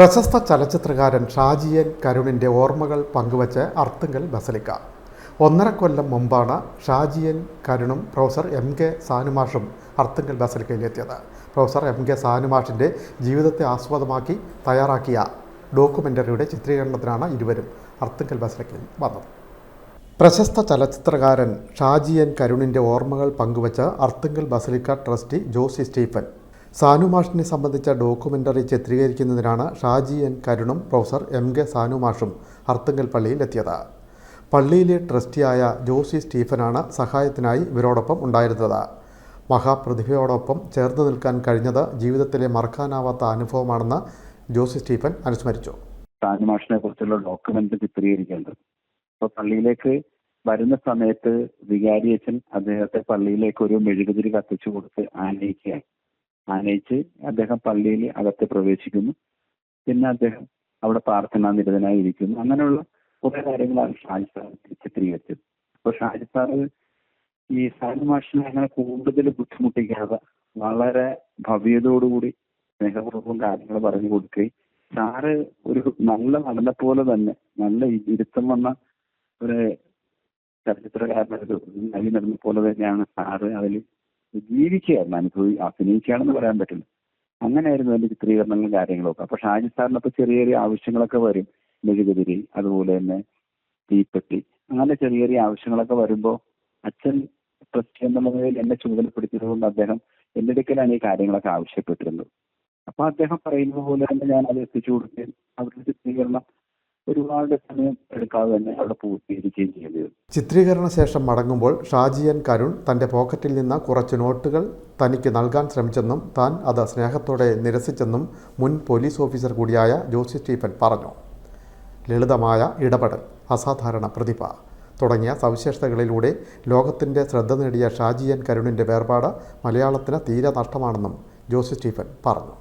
പ്രശസ്ത ചലച്ചിത്രകാരൻ ഷാജിയൻ കരുണിന്റെ ഓർമ്മകൾ പങ്കുവച്ച് അർത്തുങ്കൽ ബസലിക്ക. ഒന്നര കൊല്ലം മുമ്പാണ് ഷാജിയൻ കരുണും പ്രൊഫസർ എം കെ സാനുമാഷും അർത്തുങ്കൽ ബസലിക്കയിലെത്തിയത്. പ്രൊഫസർ എം കെ സാനുമാഷിന്റെ ജീവിതത്തെ ആസ്പദമാക്കി തയ്യാറാക്കിയ ഡോക്യുമെന്ററിയുടെ ചിത്രീകരണത്തിനാണ് ഇരുവരും അർത്തുങ്കൽ ബസലിക്കയിൽ വന്നത്. പ്രശസ്ത ചലച്ചിത്രകാരൻ ഷാജിയൻ കരുണിന്റെ ഓർമ്മകൾ പങ്കുവച്ച് Arthunkal basilica trustee Josy Stephen സാനുമാഷിനെ സംബന്ധിച്ച ഡോക്യുമെന്ററി ചിത്രീകരിക്കുന്നതിനാണ് ഷാജി എൻ കരുണും പ്രൊഫസർ എം കെ സാനുമാഷും അർത്തുങ്കൽ പള്ളിയിലെത്തിയത്. പള്ളിയിലെ ട്രസ്റ്റിയായ ജോസി സ്റ്റീഫനാണ് സഹായത്തിനായി ഇവരോടൊപ്പം ഉണ്ടായിരുന്നത്. മഹാപ്രതിഭയോടൊപ്പം ചേർന്ന് നിൽക്കാൻ കഴിഞ്ഞത് ജീവിതത്തിലെ മറക്കാനാവാത്ത അനുഭവമാണെന്ന് ജോസി സ്റ്റീഫൻ അനുസ്മരിച്ചു. സാനുമാഷിനെ കുറിച്ചുള്ള ഡോക്യുമെന്റ് ചിത്രീകരിക്കേണ്ടത്. അപ്പൊ പള്ളിയിലേക്ക് വരുന്ന സമയത്ത് വികാരി അച്ഛൻ അദ്ദേഹത്തെ പള്ളിയിലേക്ക് ഒരു മെഴുകുതിരി കത്തിച്ചു കൊടുത്ത് ആനയിക്കുകയാണ്. ആനയിച്ച് അദ്ദേഹം പള്ളിയിൽ അകത്ത് പ്രവേശിക്കുന്നു. പിന്നെ അദ്ദേഹം അവിടെ പ്രാർത്ഥനാ നിരതനായി ഇരിക്കുന്നു. അങ്ങനെയുള്ള കുറെ കാര്യങ്ങളാണ് ഷാജി സാർ ചിത്രീകരിച്ചത്. അപ്പൊ ഷാജി സാർ ഈ സാജി മാഷിനെ അങ്ങനെ കൂടുതൽ ബുദ്ധിമുട്ടിക്കാതെ വളരെ ഭവ്യതയോടുകൂടി സ്നേഹപൂർവം കാര്യങ്ങൾ പറഞ്ഞു കൊടുക്കുകയും സാറ് ഒരു നല്ല നടനെ പോലെ തന്നെ നല്ല ഇരുത്തം വന്ന ഒരു ചലച്ചിത്രകാരനൊരു നടി നടന്ന പോലെ തന്നെയാണ് സാറ് അതിൽ ജീവിക്കുകയായിരുന്നു. അനുഭവി അഭിനയിക്കുകയാണെന്ന് പറയാൻ പറ്റില്ല. അങ്ങനെയായിരുന്നു അതിന്റെ ചിത്രീകരണങ്ങളും കാര്യങ്ങളൊക്കെ. അപ്പൊ ഷാജി അപ്പൊ ചെറിയ ചെറിയ ആവശ്യങ്ങളൊക്കെ വരും. മെഴുകുതിരി അതുപോലെ തന്നെ തീപ്പെട്ടി. അങ്ങനെ ചെറിയ ചെറിയ ആവശ്യങ്ങളൊക്കെ വരുമ്പോൾ അച്ഛൻ ട്രസ്റ്റ് എന്നുള്ള നിലയിൽ എന്നെ അദ്ദേഹം എന്റെ അടുക്കലാണ് ഈ കാര്യങ്ങളൊക്കെ ആവശ്യപ്പെട്ടിരുന്നത്. അപ്പൊ അദ്ദേഹം പറയുന്നത് പോലെ തന്നെ ഞാൻ അത് എത്തിച്ചു കൊടുക്കുകയും അവരുടെ ചിത്രീകരണം ഒരുപാട് സമയം എടുക്കാതെ തന്നെ അവിടെ പൂർത്തീകരിക്കുകയും ചെയ്തത് ചിത്രീകരണ ശേഷം മടങ്ങുമ്പോൾ ഷാജിയൻ കരുൺ തന്റെ പോക്കറ്റിൽ നിന്ന് കുറച്ച് നോട്ടുകൾ തനിക്ക് നൽകാൻ ശ്രമിച്ചെന്നും താൻ അത് സ്നേഹത്തോടെ നിരസിച്ചെന്നും മുൻ പോലീസ് ഓഫീസർ കൂടിയായ ജോസി സ്റ്റീഫൻ പറഞ്ഞു. ലളിതമായ ഇടപെടൽ അസാധാരണ പ്രതിഭ തുടങ്ങിയ സവിശേഷതകളിലൂടെ ലോകത്തിന്റെ ശ്രദ്ധ നേടിയ ഷാജിയൻ കരുണിന്റെ വേർപാട് മലയാളത്തിന് തീരെ നഷ്ടമാണെന്നും ജോസി സ്റ്റീഫൻ പറഞ്ഞു.